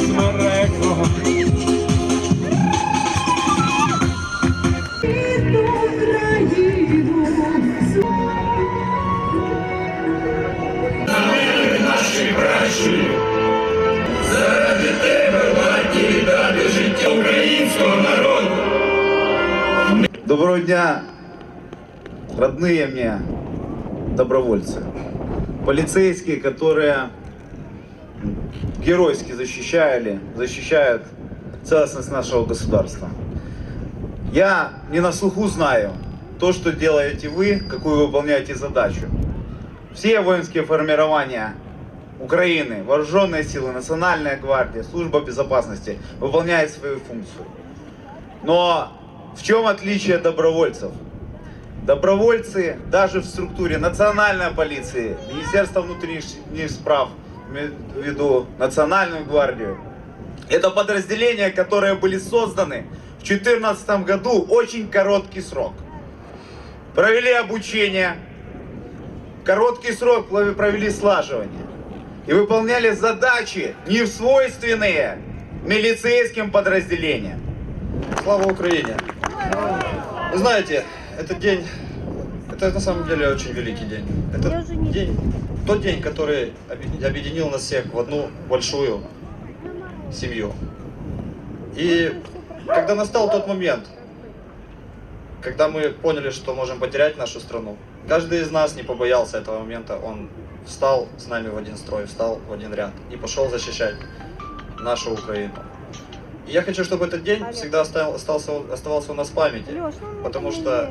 смереком. Наші. Доброго дня, родные мне добровольцы, полицейские, которые геройски защищали, защищают целостность нашего государства. Я не на слуху знаю то, что делаете вы, какую вы выполняете задачу. Все воинские формирования Украины, вооруженные силы, Национальная гвардия, служба безопасности выполняют свою функцию. Но в чем отличие добровольцев? Добровольцы даже в структуре национальной полиции, Министерства внутренних справ, в виду Национальную гвардию, это подразделения, которые были созданы в 2014 году очень короткий срок. Провели обучение, короткий срок провели слаживание и выполняли задачи, не свойственные милицейским подразделениям. Слава Украине! Вы знаете, этот день, это на самом деле очень великий день. Это день, тот день, который объедин- объединил нас всех в одну большую семью. И когда настал тот момент, когда мы поняли, что можем потерять нашу страну, каждый из нас не побоялся этого момента, он встал с нами в один строй, встал в один ряд и пошел защищать нашу Украину. И я хочу, чтобы этот день всегда остал- остался, оставался у нас в памяти, потому что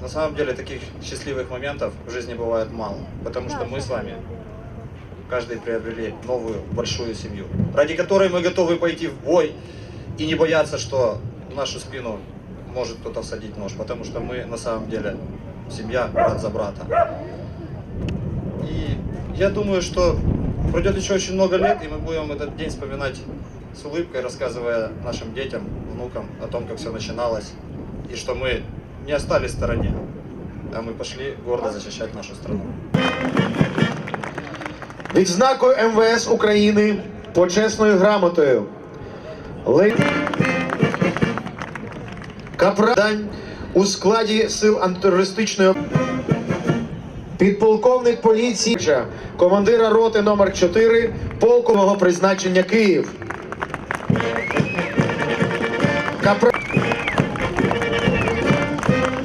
на самом деле таких счастливых моментов в жизни бывает мало, потому что мы с вами каждый приобрели новую большую семью, ради которой мы готовы пойти в бой и не бояться, что в нашу спину может кто-то всадить нож, потому что мы на самом деле семья брат за брата. И я думаю, что пройдет еще очень много лет, и мы будем этот день вспоминать с улыбкой, рассказывая нашим детям, внукам о том, как все начиналось, и что мы не остались в стороне, а мы пошли гордо защищать нашу страну. Відзнакою МВС України почесною грамотою. Лей... Капраль у складі сил антитерористичної підполковник поліції, командира роти номер 4 полкового призначення Київ. Капра...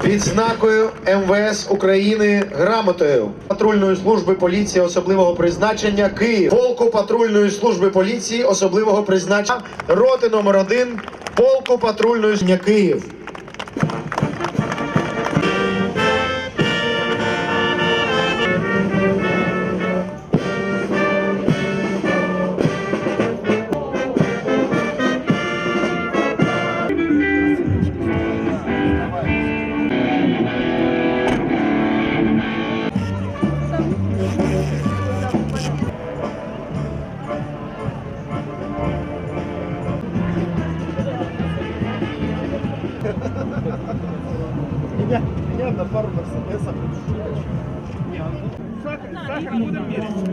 Відзнакою МВС України грамотою патрульної служби поліції особливого призначення Київ, полку патрульної служби поліції особливого призначення роти номер 1 полку патрульної Я, я на пару мерседесов. Ну, сахар, сахар будем мерить.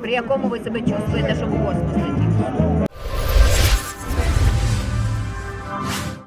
При якому ви себе чувствуєте, що в космосі?